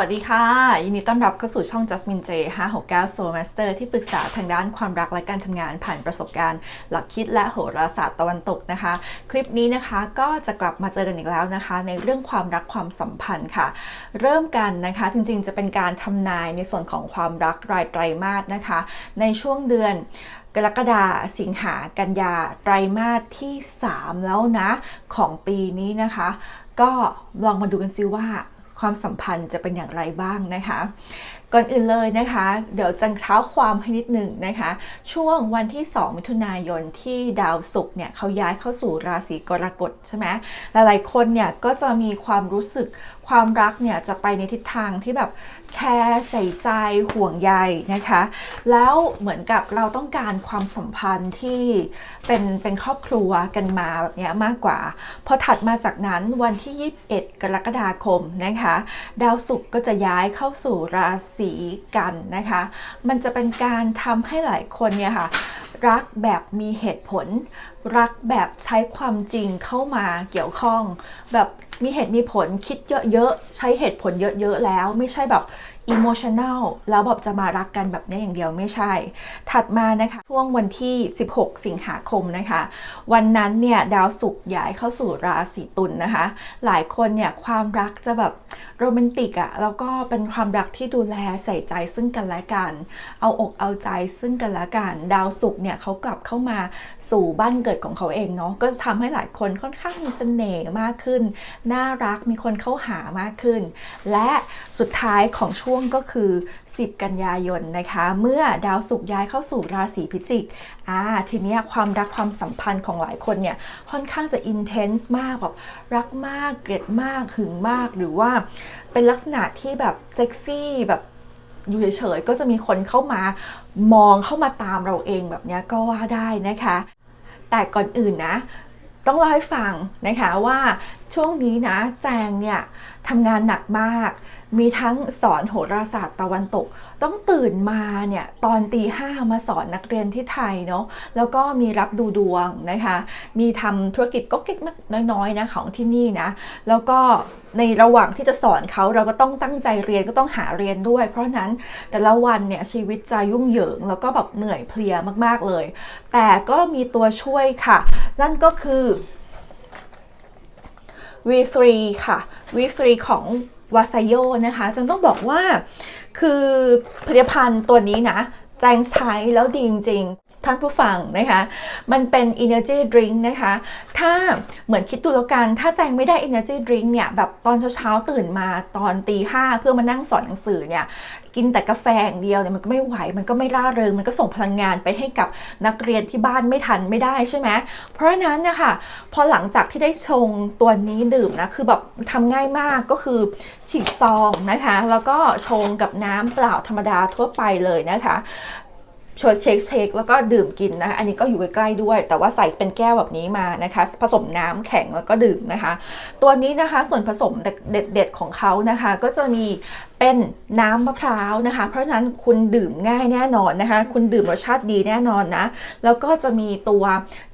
วัสดีค่ะ ยินดีต้อนรับเข้าสู่ช่อง Jasmine J 569 Soul Master ที่ปรึกษาทางด้านความรักและการทำงานผ่านประสบการณ์ หลักคิดและโหราศาสตร์ตะวันตกนะคะ คลิปนี้นะคะก็จะกลับมาเจอกันอีกแล้วนะคะ ในเรื่องความรักความสัมพันธ์ค่ะ เริ่มกันนะคะจริงๆจะเป็นการทำนายในส่วนของความรักรายไตรมาสนะคะ ในช่วงเดือนกรกฎาสิงหากันยาไตรมาสที่ 3 แล้วนะของปีนี้นะคะ ก็ลองมาดูกันซิว่า ความสัมพันธ์จะเป็นอย่างไรบ้างนะคะ ก่อนอื่นเลยนะคะ เดี๋ยวจังเท้าความให้นิดหนึ่งนะคะ ช่วงวันที่ 2 มิถุนายนที่ดาวศุกร์เนี่ยเขาย้ายเข้าสู่ราศีกรกฎใช่ไหมหลายๆคนเนี่ยก็จะมีความรู้สึกความรักเนี่ยจะไปในทิศทางที่แบบแคร์ใส่ใจห่วงใยนะคะ แล้วเหมือนกับเราต้องการความสัมพันธ์ที่เป็นเป็นครอบครัวกันมาแบบนี้มากกว่า พอถัดมาจากนั้นวันที่ 21 กรกฎาคมนะคะ ดาวศุกร์ก็จะย้ายเข้าสู่ราศีกันนะคะ มันจะเป็นการทำให้หลายคนเนี่ยค่ะ รักแบบมีเหตุผล รักแบบใช้ความจริงเข้ามาเกี่ยวข้อง แบบมีเหตุมีผลคิดเยอะๆ ใช้เหตุผลเยอะๆแล้ว ไม่ใช่แบบ emotional แล้วแบบจะมารักกันแบบนี้อย่างเดียวไม่ใช่ ถัดมานะคะช่วงวันที่ 16 สิงหาคมนะคะ วันนั้นเนี่ยดาวศุกร์ย้ายเข้าสู่ราศีตุลนนะคะ หลายคนเนี่ยความรักจะแบบโรแมนติกอะแล้วก็เป็นความรักที่ดูแลใส่ใจซึ่งกันและกัน เอาอกเอาใจซึ่งกันและกัน ดาวศุกร์เนี่ยเขากลับเข้ามาสู่บ้านเกิดของเขาเองเนาะก็จะทำให้หลายคนค่อนข้างมีเสน่ห์มากขึ้น น่ารักมีคนเข้าหามากขึ้น และสุดท้ายของช่วงก็คือ 10 กันยายนนะคะ เมื่อดาวศุกร์ย้ายเข้าสู่ราศีพิจิกอ่าทีเนี้ยความรักความสัมพันธ์ของหลายคนเนี่ยค่อนข้างจะอินเทนส์มากแบบรักมากเกลียดมากหึงมากหรือว่าเป็นลักษณะที่แบบเซ็กซี่แบบอยู่เฉยๆก็จะมีคนเข้ามามองเข้ามาตามเราเองแบบนี้ก็ว่าได้นะคะ แต่ก่อนอื่นนะ ต้องเล่าให้ฟังนะคะว่าช่วงนี้นะแจงเนี่ยทำงานหนักมากมีทั้งสอนโหราศาสตร์ตะวันตก ต้องตื่นมาเนี่ยตอนตีห้ามาสอนนักเรียนที่ไทยเนาะแล้วก็มีรับดูดวงนะคะ มีทำธุรกิจก็เก๊กน้อยๆนะของที่นี่นะ แล้วก็ในระหว่างที่จะสอนเขาเราก็ต้องตั้งใจเรียนก็ต้องหาเรียนด้วย เพราะฉะนั้นแต่ละวันเนี่ยชีวิตจะยุ่งเหยิง แล้วก็แบบเหนื่อยเพลียมากๆเลย แต่ก็มีตัวช่วยค่ะ นั่นก็คือ V3 ค่ะ V3 ของ วาไซโยนะคะจังต้องบอกว่าคือผลิตภัณฑ์ตัวนี้นะแจงใช้แล้วดีจริงๆ ท่านผู้ฟังนะคะ มันเป็น energy drink นะคะ ถ้าเหมือนคิดดูแล้วกัน ถ้าแจงไม่ได้ energy drink เนี่ย แบบตอนเช้าๆ ตื่นมาตอนตีห้าเพื่อมานั่งสอนหนังสือเนี่ย กินแต่กาแฟอย่างเดียวเนี่ยมันก็ไม่ไหว มันก็ไม่ร่าเริง มันก็ส่งพลังงานไปให้กับนักเรียนที่บ้านไม่ทันไม่ได้ใช่ไหม เพราะฉะนั้นนะคะพอหลังจากที่ได้ชงตัวนี้ดื่มนะ คือแบบทำง่ายมากก็คือฉีกซองนะคะ แล้วก็ชงกับน้ำเปล่าธรรมดาทั่วไปเลยนะคะ ชดเช็คเช็คแล้วก็ดื่มกินนะคะอันนี้ก็อยู่ใกล้ๆด้วย แต่ว่าใส่เป็นแก้วแบบนี้มานะคะ ผสมน้ำแข็งแล้วก็ดื่มนะคะ ตัวนี้นะคะส่วนผสมเด็ดๆของเขานะคะ ก็จะมีเป็นน้ำมะพร้าวนะคะ เพราะฉะนั้นคุณดื่มง่ายแน่นอนนะคะ คุณดื่มรสชาติดีแน่นอนนะ แล้วก็จะมีตัว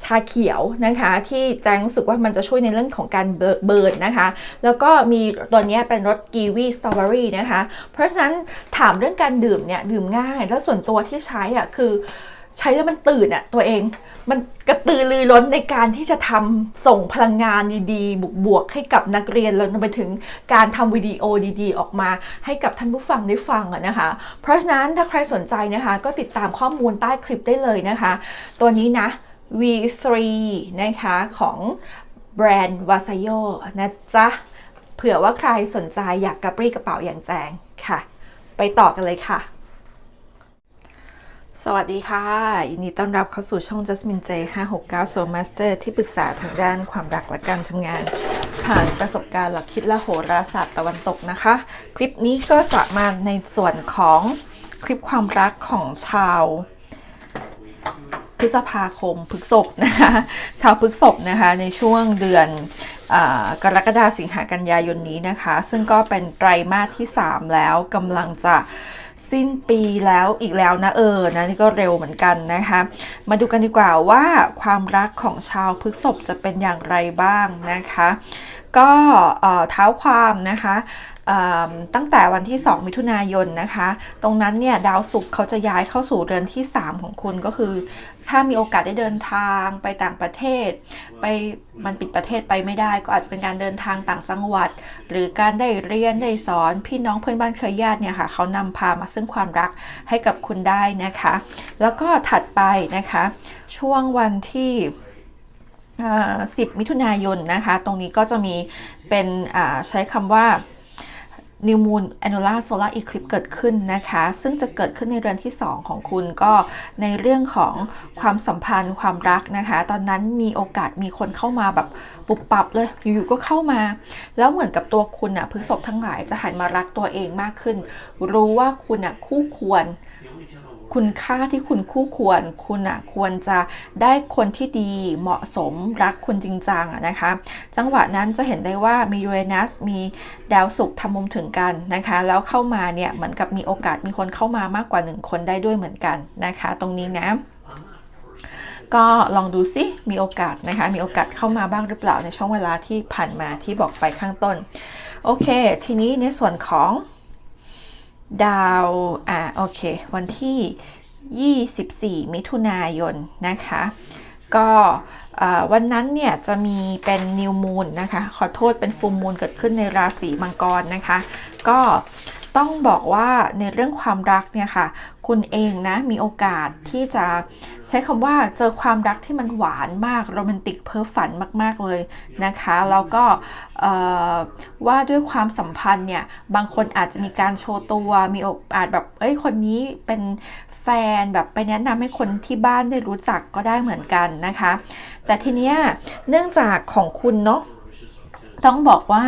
ชาเขียวนะคะ ที่แจ้งรู้สึกว่ามันจะช่วยในเรื่องของการเบิร์นนะคะ แล้วก็มีตัวนี้เป็นรสกีวีสตรอเบอรี่นะคะ เพราะฉะนั้นถามเรื่องการดื่มเนี่ยดื่มง่าย แล้วส่วนตัวที่ใช้อะคือใช้แล้วมันตื่นอะตัวเอง มันกระตือรือร้นในการที่จะทำส่งพลังงานดีๆ บวกๆให้กับนักเรียนแล้วไปถึงการทำวิดีโอดีๆ ออกมา ให้กับท่านผู้ฟังได้ฟังอะนะคะ เพราะฉะนั้นถ้าใครสนใจนะคะ ก็ติดตามข้อมูลใต้คลิปได้เลยนะคะ ตัวนี้นะ V3 นะคะของแบรนด์วาซโยนะจ๊ะ เผื่อว่าใครสนใจอยากกระปรี้กระเป๋าอย่างแจงค่ะ ไปต่อกันเลยค่ะ สวัสดีค่ะยินดีต้อนรับเข้าสู่ช่อง Jasmine J 569 Soul Master ที่ปรึกษาทางด้านความรักและการทำงาน ผ่านประสบการณ์หลักคิดและโหราศาสตร์ตะวันตกนะคะ คลิปนี้ก็จะมาในส่วนของคลิปความรักของชาวพฤษภาคมพฤกษบนะคะ ชาวพฤกษบนะคะในช่วงเดือน กรกฎาสิงหากันยายนนี้นะคะ ซึ่งก็เป็นไตรมาสที่ 3 แล้วกำลังจะสิ้นปีแล้วอีกแล้วนะเออนะนี่ก็เร็วเหมือนกันนะคะ มาดูกันดีกว่าว่าความรักของชาวพฤกษบจะเป็นอย่างไรบ้างนะคะ ก็เท้าความนะคะ ตั้งแต่วันที่ 2 มิถุนายนนะคะ ตรงนั้นเนี่ยดาวศุกร์เขาจะย้ายเข้าสู่เรือนที่ 3 ของคุณก็คือ ถ้ามีโอกาสได้เดินทางไปต่างประเทศ ไปมันปิดประเทศไปไม่ได้ ก็อาจจะเป็นการเดินทางต่างจังหวัด หรือการได้เรียนได้สอน พี่น้องเพื่อนบ้านเครือญาติเนี่ยค่ะเขานำพามาซึ่งความรักให้กับคุณได้นะคะ แล้วก็ถัดไปนะคะ ช่วงวันที่10 มิถุนายนนะคะ ตรงนี้ก็จะมีเป็นใช้คำว่า นิวมูลแอนูลาร์โซลาร์อีคลิปเกิดขึ้นนะคะ ซึ่งจะเกิดขึ้นในเรือนที่ 2 ของคุณก็ในเรื่องของความสัมพันธ์ความรักนะคะ ตอนนั้นมีโอกาสมีคนเข้ามาแบบปุบปับเลย อยู่ๆก็เข้ามา แล้วเหมือนกับตัวคุณอะพฤกษบทั้งหลายจะหันมารักตัวเองมากขึ้น รู้ว่าคุณอะคู่ควร คุณค่าที่คุณคู่ควร คุณอะควรจะได้คนที่ดีเหมาะสมรักคนจริงจังนะคะ จังหวะนั้นจะเห็นได้ว่ามียูเรนัสมีดาวศุกร์ทำมุมถึงกันนะคะ แล้วเข้ามาเนี่ยเหมือนกับมีโอกาสมีคนเข้ามามากกว่า 1 คนได้ด้วยเหมือนกันนะคะ ตรงนี้นะก็ลองดูซิมีโอกาสนะคะ มีโอกาสเข้ามาบ้างหรือเปล่าในช่วงเวลาที่ผ่านมาที่บอกไปข้างต้น โอเค ทีนี้ในส่วนของ ดาว อ่า โอเค วันที่ 24 มิถุนายน นะคะ ก็วันนั้นเนี่ย จะมีเป็นนิวมูนนะคะ ขอโทษเป็นฟูมูลเกิดขึ้นในราศีมังกรนะคะ ก็ ต้องบอกว่าในเรื่องความรักเนี่ยค่ะ คุณเองนะมีโอกาสที่จะใช้คำว่าเจอความรักที่มันหวานมากโรแมนติกเพ้อฝันมาก ๆ เลยนะคะ แล้วก็ว่าด้วยความสัมพันธ์เนี่ยบางคนอาจจะมีการโชว์ตัวมีโอกาสแบบเอ้ยคนนี้เป็นแฟนแบบไปแนะนำให้คนที่บ้านได้รู้จักก็ได้เหมือนกันนะคะ แต่ทีเนี้ยเนื่องจากของคุณเนาะต้องบอกว่า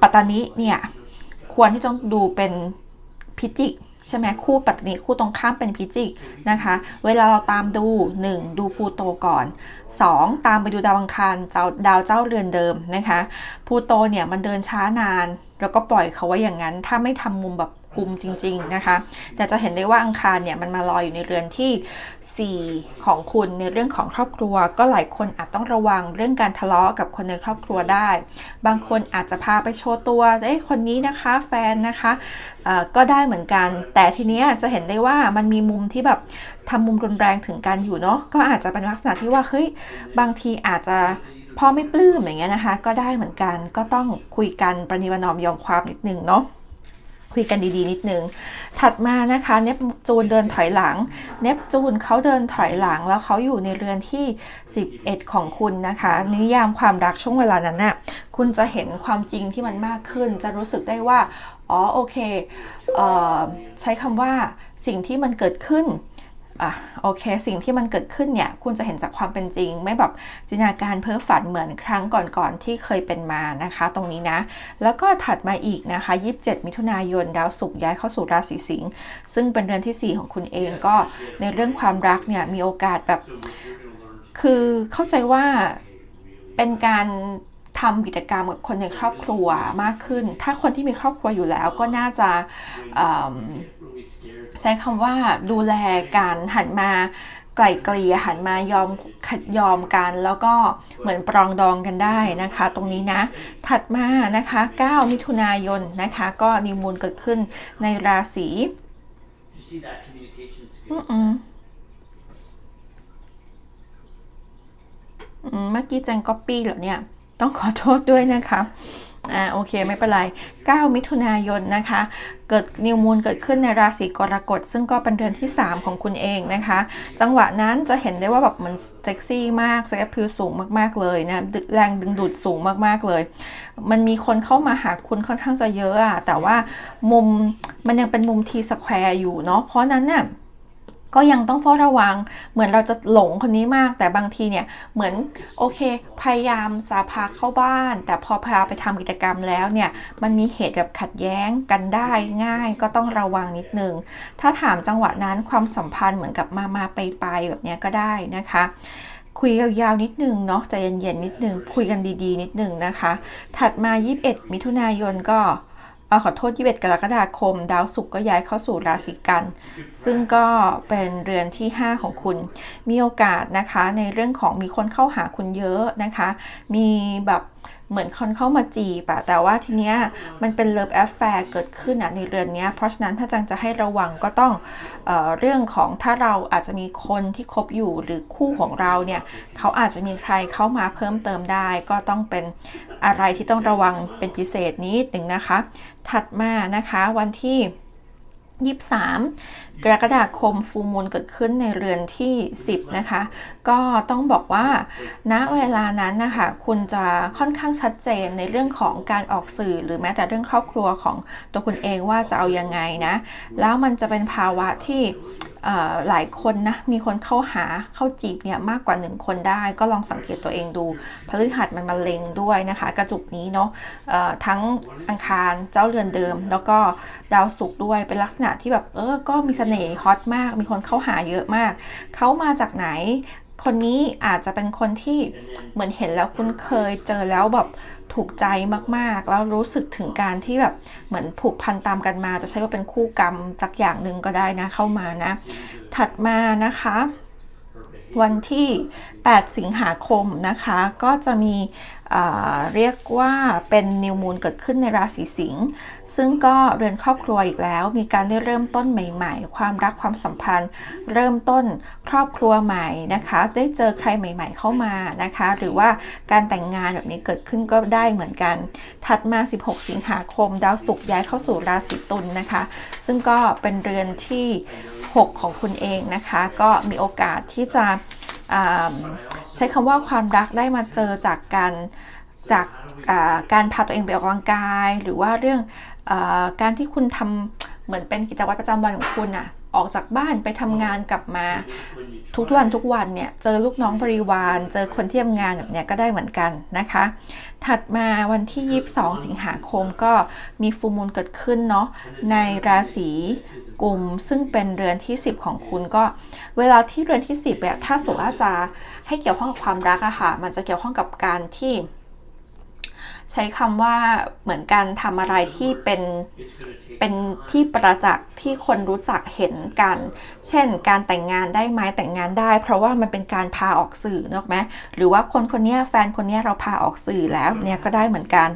ปัตตานิเนี่ย ควรที่ต้องดูเป็นพิจิกใช่ไหมคู่ปัตตานิคู่ตรงข้ามเป็นพิจิกนะคะ เวลาเราตามดู 1 ดูพลูโตก่อน 2 ตามไปดูดาวอังคารเจ้าดาวเจ้าเรือนเดิมนะคะพลูโตเนี่ยมันเดินช้านาน แล้วก็ปล่อยเขาไว้อย่างนั้น ถ้าไม่ทำมุมแบบ กลุ่มจริง ๆนะคะ แต่จะเห็นได้ว่าอังคารเนี่ยมันมาลอยอยู่ในเรือนที่ 4 ของคุณในเรื่องของครอบครัว ก็หลายคนอาจต้องระวังเรื่องการทะเลาะกับคนในครอบครัวได้ บางคนอาจจะพาไปโชว์ตัวเอ้ยคนนี้นะคะแฟนนะคะก็ได้เหมือนกัน แต่ทีเนี้ยจะเห็นได้ว่ามันมีมุมที่แบบทำมุมรุนแรงถึงกันอยู่เนาะก็อาจจะเป็นลักษณะที่ว่าเฮ้ยบางทีอาจจะพ่อไม่ปลื้มอย่างเงี้ยนะคะ ก็ได้เหมือนกันก็ต้องคุยกันประนีประนอมยอมความนิดนึงเนาะ คุยกันดีๆ นิดนึง ถัดมานะคะเนปจูนเดินถอยหลัง เนปจูนเขาเดินถอยหลังแล้วเขาอยู่ในเรือนที่ 11 ของคุณนะคะ นิยามความรักช่วงเวลานั้นน่ะคุณจะเห็นความจริงที่มันมากขึ้น จะรู้สึกได้ว่า อ๋อโอเคเออใช้คำว่าสิ่งที่มันเกิดขึ้น อะโอเค สิ่งที่มันเกิดขึ้นเนี่ย คุณจะเห็นจากความเป็นจริง ไม่แบบจินตนาการเพ้อฝันเหมือนครั้งก่อนๆที่เคยเป็นมานะคะ ตรงนี้นะ แล้วก็ถัดมาอีกนะคะ 27 มิถุนายนดาวศุกร์ย้ายเข้าสู่ราศีสิงห์ซึ่งเป็นเรือนที่ 4 ของคุณเองก็ในเรื่องความรักเนี่ยมีโอกาสแบบ คือเข้าใจว่าเป็นการทำกิจกรรมกับคนในครอบครัวมากขึ้น ถ้าคนที่มีครอบครัวอยู่แล้วก็น่าจะเอิ่ม ใช้คำว่าดูแลการหันมาไกล่เกลี่ยหันมายอมขัดยอมกันแล้วก็เหมือนปรองดองกันได้นะคะ ตรงนี้นะ ถัดมานะคะ 9 มิถุนายนนะคะ ก็นิวมูลเกิดขึ้นในราศี You see that communication skill. อืมอืมเมื่อกี้แจงก๊อปปี้เหรอเนี่ย ต้องขอโทษด้วยนะคะอ่าโอเคไม่เป็นไร 9 มิถุนายนนะคะ เกิดนิวมูลเกิดขึ้นในราศีกรกฎซึ่งก็เป็นเดือนที่ 3 ของคุณเองนะคะ จังหวะนั้นจะเห็นได้ว่าแบบมันเซ็กซี่มากเซ็กพิวสูงมากๆเลยนะแรงดึงดูดสูงมากๆเลย มันมีคนเข้ามาหาคุณค่อนข้างจะเยอะอะแต่ว่ามุมมันยังเป็นมุมทีสแควร์อยู่เนาะเพราะนั้นน่ะ ก็ยังต้องเฝ้าระวัง เหมือนเราจะหลงคนนี้มาก แต่บางทีเนี่ย เหมือนโอเค พยายามจะพาเข้าบ้าน แต่พอพาไปทำกิจกรรมแล้วเนี่ย มันมีเหตุแบบขัดแย้งกันได้ง่าย ก็ต้องระวังนิดนึง ถ้าถามจังหวะนั้นความสัมพันธ์เหมือนกับมามาไปไปแบบนี้ก็ได้นะคะ คุยยาวๆนิดนึงเนาะใจเย็นๆนิดนึง คุยกันดีๆ นิดนึงนะคะ ถัดมา 21 มิถุนายนก็ อขอโทษ21กรกฎาคม ดาวศุกร์ก็ย้ายเข้าสู่ราศีกัน ซึ่งก็เป็นเรือนที่ 5 ของคุณ มีโอกาสนะคะในเรื่องของมีคนเข้าหาคุณเยอะนะคะ มีแบบ เหมือนคนเข้ามาจีบอะแต่ว่าทีเนี้ยมันเป็นเลิฟแอฟแฟร์เกิดขึ้นอะในเรือนเนี้ยเพราะฉะนั้นถ้าจังจะให้ระวังก็ต้องเออเรื่องของถ้าเราอาจจะมีคนที่คบอยู่หรือคู่ของเราเนี่ยเขาอาจจะมีใครเข้ามาเพิ่มเติมได้ ก็ต้องเป็นอะไรที่ต้องระวังเป็นพิเศษนิดหนึ่งนะคะ ถัดมานะคะวันที่ 23 กรกฎาคมฟูมูลเกิดขึ้นในเรือนที่ 10 นะคะ ก็ต้องบอกว่า ณเวลานั้นนะคะคุณจะค่อนข้างชัดเจนในเรื่องของการออกสื่อหรือแม้แต่เรื่องครอบครัวของตัวคุณเองว่าจะเอายังไงนะ แล้วมันจะเป็นภาวะที่ หลายคนนะมีคนเข้าหาเข้าจีบเนี่ยมากกว่า 1 คนได้ ก็ลองสังเกตตัวเองดูพฤหัสมันมาเล็งด้วยนะคะ กระจุกนี้เนาะทั้งอังคารเจ้าเรือนเดิม แล้วก็ดาวศุกร์ด้วยเป็นลักษณะที่แบบเออก็มีเสน่ห์ฮอตมาก มีคนเข้าหาเยอะมาก เขามาจากไหน คนนี้อาจจะเป็นคนที่เหมือนเห็นแล้วคุ้นเคยเจอแล้วแบบ ถูกใจมากๆ แล้วรู้สึกถึงการที่แบบเหมือนผูกพันตามกันมา จะใช้ว่าเป็นคู่กรรมสักอย่างหนึ่งก็ได้นะเข้ามานะ ถัดมานะคะวันที่ 8 สิงหาคมนะคะ ก็จะมี เรียกว่าเป็นนิวมูลเกิดขึ้นในราศีสิงห์ซึ่งก็เรือนครอบครัวอีกแล้ว มีการได้เริ่มต้นใหม่ๆ ความรักความสัมพันธ์ เริ่มต้นครอบครัวใหม่นะคะ ได้เจอใครใหม่ ๆ เข้ามานะคะ หรือว่าการแต่งงานแบบนี้เกิดขึ้นก็ได้เหมือนกัน ถัดมา 16 สิงหาคม ดาวศุกร์ย้ายเข้าสู่ราศีตุลนะคะ ซึ่งก็เป็นเรือนที่ 6 ของคุณเองนะคะ ก็มีโอกาสที่จะ ใช้คำว่าความรักได้มาเจอจากการจากการพาตัวเองไปออกกำลังกาย หรือว่าเรื่องอการที่คุณทำเหมือนเป็นกิจวัตรประจำวันของคุณอะ ออกจากบ้านไปทำงานกลับมา ทุกวันทุกวันเนี่ยเจอลูกน้องบริวาร เจอคนที่ทำงานแบบเนี้ยก็ได้เหมือนกันนะคะ ถัดมาวันที่ 22 สิงหาคมก็มีฟูมูลเกิดขึ้นเนาะในราศีกุมซึ่งเป็นเรือนที่ 10 ของคุณก็ เวลาที่เรือนที่ 10แบบถ้าสมมติว่าจะให้เกี่ยวข้องกับความรักอะค่ะมันจะเกี่ยวข้องกับการที่ ใช้คำว่าเหมือนการทำอะไรที่เป็นเป็นที่ประจักษ์ที่คนรู้จักเห็นกัน เช่น การแต่งงานได้ไหมแต่งงานได้ เพราะว่ามันเป็นการพาออกสื่อนอกไหมหรือว่าคนคนนี้แฟนคนนี้เราพาออกสื่อแล้วเนี่ยก็ได้เหมือนกัน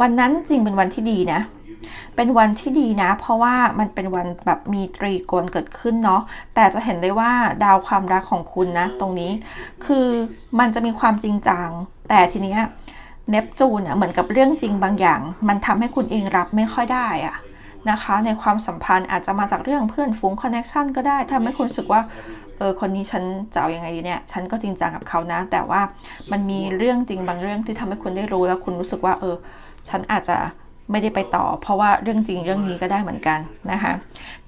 วันนั้นจริงเป็นวันที่ดีนะเป็นวันที่ดีนะ เพราะว่ามันเป็นวันแบบมีตรีโกณเกิดขึ้นเนาะแต่จะเห็นได้ว่าดาวความรักของคุณนะ ตรงนี้ คือมันจะมีความจริงจังแต่ทีเนี้ย เนปจูนอะเหมือนกับเรื่องจริงบางอย่าง มันทำให้คุณเองรับไม่ค่อยได้อะนะคะ ในความสัมพันธ์อาจจะมาจากเรื่องเพื่อนฝูงคอนเน c ชันก็ได้ทำให้คุณรู้สึกว่าเออคนนี้ฉันจะเอาอยัางไงดีเนี่ยฉันก็จริงจังกับเขานะ แต่ว่ามันมีเรื่องจริงบางเรื่องที่ทำให้คุณได้รู้แล้วคุณรู้สึกว่า เออ ฉันอาจจะไม่ได้ไปต่อ เพราะว่าเรื่องจริงเรื่องนี้ก็ได้เหมือนกันนะคะ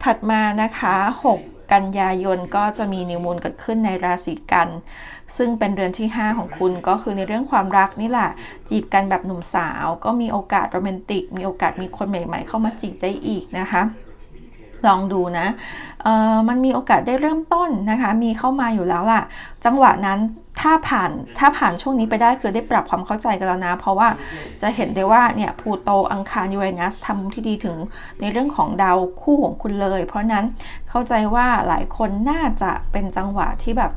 ถัดมานะคะ 6 กันยายนก็จะมีนิวมูลเกิดขึ้นในราศีกัน ซึ่งเป็นเดือนที่ 5 ของคุณก็คือในเรื่องความรักนี่แหละ จีบกันแบบหนุ่มสาว ก็มีโอกาสโรแมนติก มีโอกาสมีคนใหม่ ๆ เข้ามาจีบได้อีกนะคะลองดูนะเออมันมีโอกาสได้เริ่มต้นนะคะ มีเข้ามาอยู่แล้วล่ะ จังหวะนั้น ถ้าผ่านถ้าผ่านช่วงนี้ไปได้คือได้ปรับความเข้าใจกันแล้วนะ เพราะว่าจะเห็นได้ว่าเนี่ยพูโตอังคารยูเรนัสทำที่ดีถึงในเรื่องของดาวคู่ของคุณเลย เพราะนั้นเข้าใจว่าหลายคนน่าจะเป็นจังหวะที่แบบ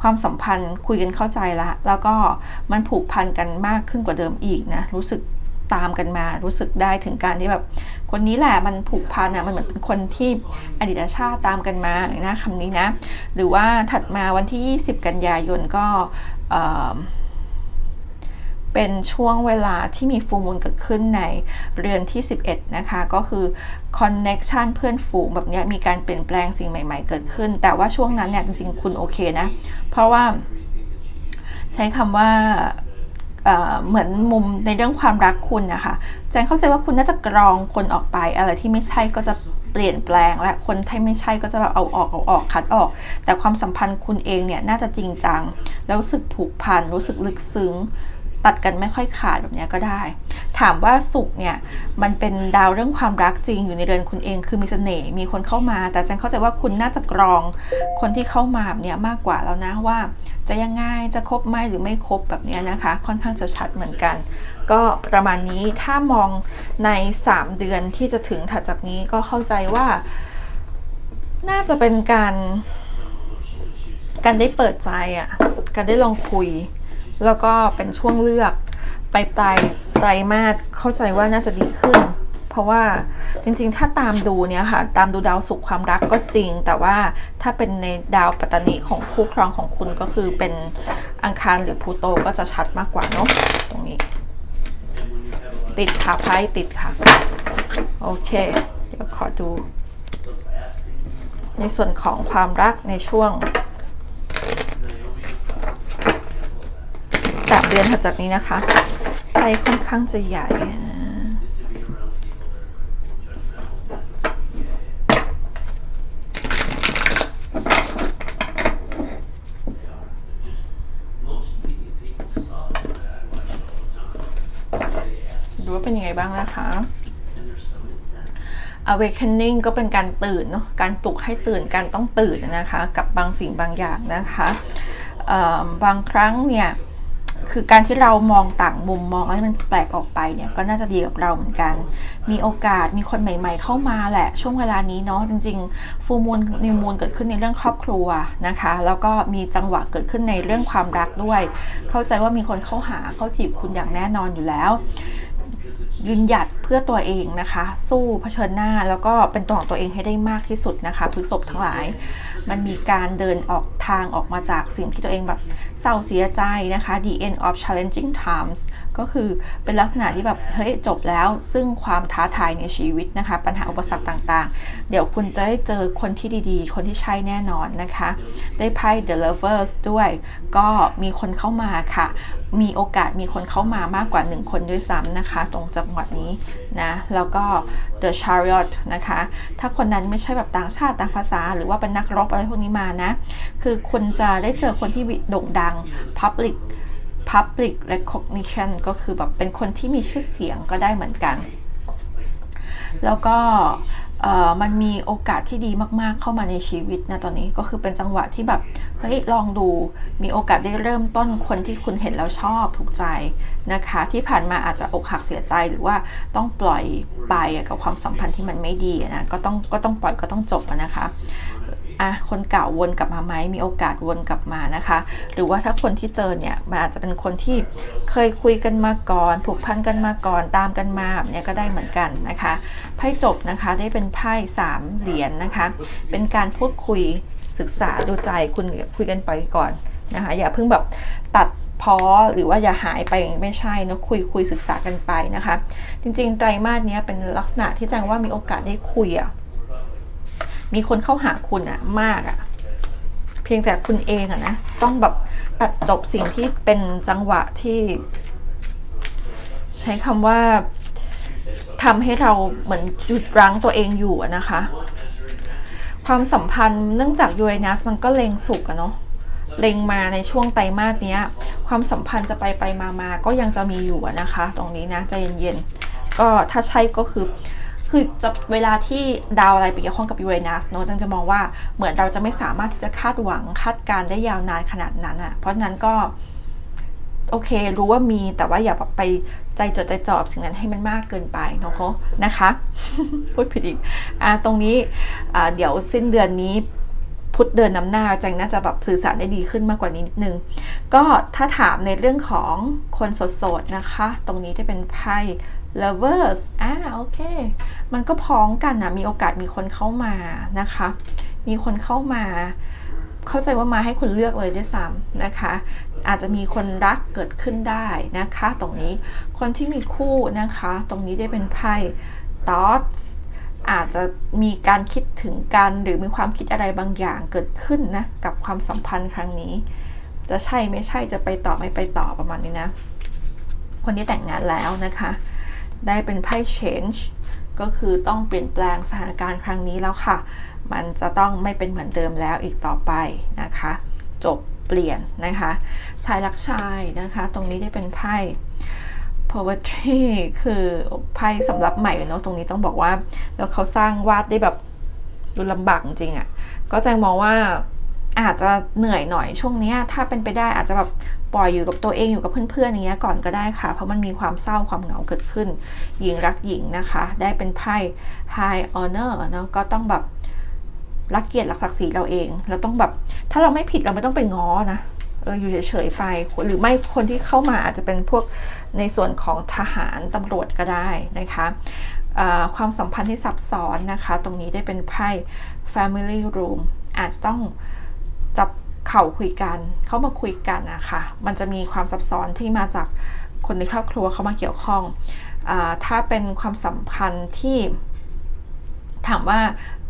ความสัมพันธ์คุยกันเข้าใจละแล้วก็มันผูกพันกันมากขึ้นกว่าเดิมอีกนะ รู้สึก ตามกันมารู้สึกได้ถึงการที่แบบคนนี้แหละมันผูกพันอะมันเหมือนเป็นคนที่อดีตชาติตามกันมานะคำนี้นะ หรือว่าถัดมาวันที่ 20 กันยายนก็เอ่อเป็นช่วงเวลาที่มีฟูมูลเกิดขึ้นในเรือนที่ 11 นะคะ ก็คือคอนเน็ชันเพื่อนฝูงแบบนี้มีการเปลี่ยนแปลงสิ่งใหม่ ๆ เกิดขึ้น แต่ว่าช่วงนั้นเนี่ยจริง ๆ คุณโอเคนะ เพราะว่าใช้คำว่า เหมือนมุมในเรื่องความรักคุณนะคะแจงเข้าใจว่าคุณน่าจะกรองคนออกไป อะไรที่ไม่ใช่ก็จะเปลี่ยนแปลง และคนที่ไม่ใช่ก็จะแบบเอาออกเอาออกคัดออก แต่ความสัมพันธ์คุณเองเนี่ยน่าจะจริงจังแล้วรู้สึกผูกพันรู้สึกลึกซึ้ง ตัดกันไม่ค่อยขาดแบบนี้ก็ได้ ถามว่าสุขเนี่ยมันเป็นดาวเรื่องความรักจริงอยู่ในเรือนคุณเองคือมีเสน่ห์มีคนเข้ามา แต่แจงเข้าใจว่าคุณน่าจะกรองคนที่เข้ามาแบบเนี้ยมากกว่าแล้วนะว่า จะยังไงจะคบไหมหรือไม่คบแบบนี้นะคะ ค่อนข้างจะชัดเหมือนกัน ก็ประมาณนี้ถ้ามองใน 3 เดือนที่จะถึงถัดจากนี้ก็เข้าใจว่า น่าจะเป็นการการได้เปิดใจอะ่ะ การได้ลองคุย แล้วก็เป็นช่วงเลือกไปลายปลายไตรมาสเข้าใจว่าน่าจะดีขึ้น เพราะว่าจริงๆ ถ้าตามดูเนี่ยค่ะ ตามดูดาวสุขความรักก็จริง แต่ว่าถ้าเป็นในดาวปัตตานีของคู่ครองของคุณก็คือเป็นอังคารหรือพูโตก็จะชัดมากกว่าเนาะตรงนี้ ติดค่ะไพ่ติดค่ะ โอเค เดี๋ยวขอดู ในส่วนของความรักในช่วง เดือนถัดจากนี้นะคะไพ่ค่อนข้างจะใหญ่นะดูว่าเป็นยังไงบ้างนะคะ awakening ก็เป็นการตื่นเนาะ การปลุกให้ตื่น การต้องตื่นนะคะ กับบางสิ่งบางอย่างนะคะ บางครั้งเนี่ย คือการที่เรามองต่างมุมมองให้มันแปลกออกไปเนี่ยก็น่าจะดีกับเราเหมือนกัน มีโอกาสมีคนใหม่ ๆ เข้ามาแหละช่วงเวลานี้เนาะจริงๆฟูมูลนิวมูลเกิดขึ้นในเรื่องครอบครัวนะคะ แล้วก็มีจังหวะเกิดขึ้นในเรื่องความรักด้วย เข้าใจว่ามีคนเข้าหาเข้าจีบคุณอย่างแน่นอนอยู่แล้วยืนหยัดเพื่อตัวเองนะคะ สู้เผชิญหน้าแล้วก็เป็นตัวของตัวเองให้ได้มากที่สุดนะคะพฤษภทั้งหลาย มันมีการเดินออกทางออกมาจากสิ่งที่ตัวเองแบบ เศร้าเสียใจนะคะ the end of challenging times ก็คือเป็นลักษณะที่แบบเฮ้ยจบแล้ว ซึ่งความท้าทายในชีวิตนะคะ ปัญหาอุปสรรคต่างๆ เดี๋ยวคุณจะได้เจอคนที่ดีๆ คนที่ใช่แน่นอนนะคะ ได้ไพ่ the lovers ด้วย ก็มีคนเข้ามาค่ะ มีโอกาสมีคนเข้ามามากกว่า 1 คนด้วยซ้ำนะคะ ตรงจังหวัดนี้นะ แล้วก็ the chariot นะคะ ถ้าคนนั้นไม่ใช่แบบต่างชาติต่างภาษา หรือว่าเป็นนักรบอะไรพวกนี้มานะ คือคุณจะได้เจอคนที่โด่งดัง public public recognition ก็คือแบบเป็นคนที่มีชื่อเสียงก็ได้เหมือนกัน แล้วก็มันมีโอกาสที่ดีมากๆเข้ามาในชีวิตนะตอนนี้ก็คือเป็นจังหวะที่แบบเฮ้ยลองดูมีโอกาสได้เริ่มต้นคนที่คุณเห็นแล้วชอบถูกใจนะคะ ที่ผ่านมาอาจจะอกหักเสียใจหรือว่าต้องปล่อยไปกับความสัมพันธ์ที่มันไม่ดีนะก็ต้องก็ต้องปล่อยก็ต้องจบนะคะ อะคนเก่าวนกลับมาไหมมีโอกาสวนกลับมานะคะ หรือว่าถ้าคนที่เจอเนี่ยมันอาจจะเป็นคนที่เคยคุยกันมาก่อน ผูกพันกันมาก่อนตามกันมาแบบเนี้ยก็ได้เหมือนกันนะคะไพ่จบนะคะได้เป็นไพ่สามเหรียญนนะคะ เป็นการพูดคุยศึกษาดูใจคุณคุยกันไปก่อนนะคะอย่าเพิ่งแบบตัดพอหรือว่าอย่าหายไปไม่ใช่นะคุยคุยศึกษากันไปนะคะ จริงๆไตรมาสนี้เป็นลักษณะที่แจ้งว่ามีโอกาสได้คุยอะ มีคนเข้าหาคุณอะมากอะเพียงแต่คุณเองอะนะต้องแบบตัดจบสิ่งที่เป็นจังหวะที่ ใช้คำว่าทำให้เราเหมือนหยุดรั้งตัวเองอยู่นะคะ ความสัมพันธ์เนื่องจากยูเรนัสมันก็เล็งสุกอะเนาะเล็งมาในช่วงไตรมาสเนี้ยความสัมพันธ์จะไปไปมามาก็ยังจะมีอยู่นะคะ ตรงนี้นะใจเย็นๆก็ถ้าใช่ก็คือ คือจะเวลาที่ดาวอะไรไปเกี่ยวข้องกับยูเรนัสเนาะจังจะมองว่าเหมือนเราจะไม่สามารถที่จะคาดหวังคาดการณ์ได้ยาวนานขนาดนั้นอะ่ะเพราะนั้นก็โอเค รู้ว่ามีแต่ว่าอย่าแบบไปใจจดใจจ่อบสิ่งนั้นให้มันมากเกินไปเนาะนะคะพูดผิดอีกอ่าตรงนี้อ่าเดี๋ยวสิ้นเดือนนี้พุทธเดินนำหน้าแจงน่าจะแบบสื่อสารได้ดีขึ้นมากกว่านี้นิดนึง ก็ถ้าถามในเรื่องของคนโสดๆนะคะ ตรงนี้จะเป็นไพ่ lovers อ่าโอเค มันก็พ้องกันนะมีโอกาสมีคนเข้ามานะคะ มีคนเข้ามา เข้าใจว่ามาให้คุณเลือกเลยด้วยซ้ำนะคะ อาจจะมีคนรักเกิดขึ้นได้นะคะ ตรงนี้ คนที่มีคู่นะคะ ตรงนี้ได้เป็นไพ่ thoughts อาจจะมีการคิดถึงกัน หรือมีความคิดอะไรบางอย่างเกิดขึ้นนะกับความสัมพันธ์ครั้งนี้ จะใช่ไม่ใช่จะไปต่อไม่ไปต่อประมาณนี้นะ คนที่แต่งงานแล้วนะคะ ได้เป็นไพ่ change ก็คือต้องเปลี่ยนแปลงสถานการณ์ครั้งนี้แล้วค่ะ มันจะต้องไม่เป็นเหมือนเดิมแล้วอีกต่อไปนะคะ จบเปลี่ยนนะคะ ชายรักชายนะคะ ตรงนี้ได้เป็นไพ่ poetry คือไพ่สำหรับใหม่เนาะตรงนี้ต้องบอกว่า แล้วเขาสร้างวาดได้แบบดูลำบากจริงอะ่ะ ก็แจงมองว่า อาจจะเหนื่อยหน่อยช่วงนี้ถ้าเป็นไปได้อาจจะแบบปล่อยอยู่กับตัวเองอยู่กับเพื่อนๆอย่างเงี้ยก่อนก็ได้ค่ะ เพราะมันมีความเศร้าความเหงาเกิดขึ้น หญิงรักหญิงนะคะ ได้เป็นไพ่ high honor เนาะก็ต้องแบบรักเกียรติรักศักดิ์ศรีเราเอง เราต้องแบบถ้าเราไม่ผิดเราไม่ต้องไปง้อนะเอออยู่เฉยๆไปหรือไม่คนที่เข้ามาอาจจะเป็นพวกในส่วนของทหารตำรวจก็ได้นะคะความสัมพันธ์ที่ซับซ้อนนะคะ ตรงนี้ได้เป็นไพ่ Family Room อาจจะต้อง จับเข่าคุยกัน เข้ามาคุยกันนะคะ มันจะมีความซับซ้อนที่มาจากคนในครอบครัวเข้ามาเกี่ยวข้องอถ้าเป็นความสัมพันธ์ที่ถามว่า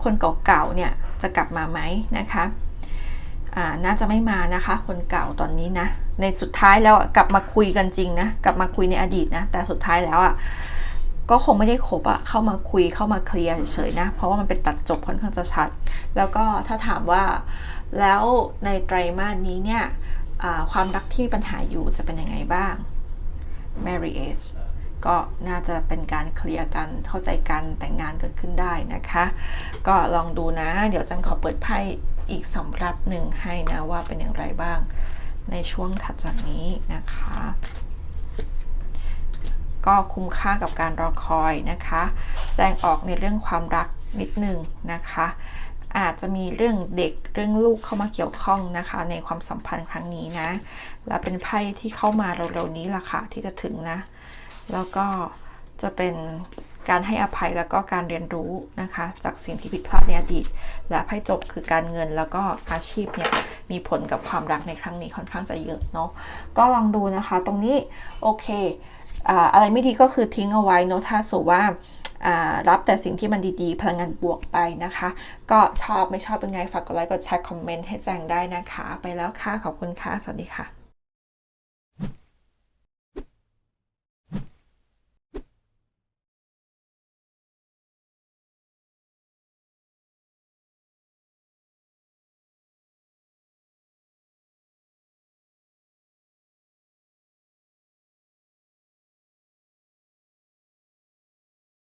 คนเก่าๆเนี่ยจะกลับมาไหมนะคะน่าจะไม่มานะคะ คนเก่าตอนนี้นะ ในสุดท้ายแล้วกลับมาคุยกันจริงนะ กลับมาคุยในอดีตนะ แต่สุดท้ายแล้วอะก็คงไม่ได้คบอะเข้ามาคุยเข้ามาเคลียร์เฉยๆนะ เพราะว่ามันเป็นตัดจบค่อนข้างจะชัด แล้วก็ถ้าถามว่า แล้วในไตรมาสนี้เนี่ยความรักที่มีปัญหาอยู่จะเป็นยังไงบ้าง marriage ก็น่าจะเป็นการเคลียร์กันเข้าใจกันแต่งงานเกิดขึ้นได้นะคะ ก็ลองดูนะ เดี๋ยวจันขอเปิดไพ่อีกสำรับหนึ่งให้นะว่าเป็นอย่างไรบ้าง ในช่วงถัดจากนี้นะคะ ก็คุ้มค่ากับการรอคอยนะคะ แสดงออกในเรื่องความรักนิดหนึ่งนะคะ อาจจะมีเรื่องเด็กเรื่องลูกเข้ามาเกี่ยวข้องนะคะ ในความสัมพันธ์ครั้งนี้นะ และเป็นไพ่ที่เข้ามาเร็วๆนี้ล่ะค่ะที่จะถึงนะ แล้วก็จะเป็นการให้อภัยแล้วก็การเรียนรู้นะคะ จากสิ่งที่ผิดพลาดในอดีต และไพ่จบคือการเงินแล้วก็อาชีพเนี่ยมีผลกับความรักในครั้งนี้ค่อนข้างจะเยอะเนาะก็ลองดูนะคะ ตรงนี้โอเคอ่าอะไรไม่ดีก็คือทิ้งเอาไว้เนอะถ้าสมมติว่า รับแต่สิ่งที่มันดีๆ พลังงานบวกไปนะคะ ก็ชอบไม่ชอบเป็นไง ฝากกดไลค์กดแชร์คอมเมนต์ให้แจ้งได้นะคะ ไปแล้วค่ะ ขอบคุณค่ะ สวัสดีค่ะ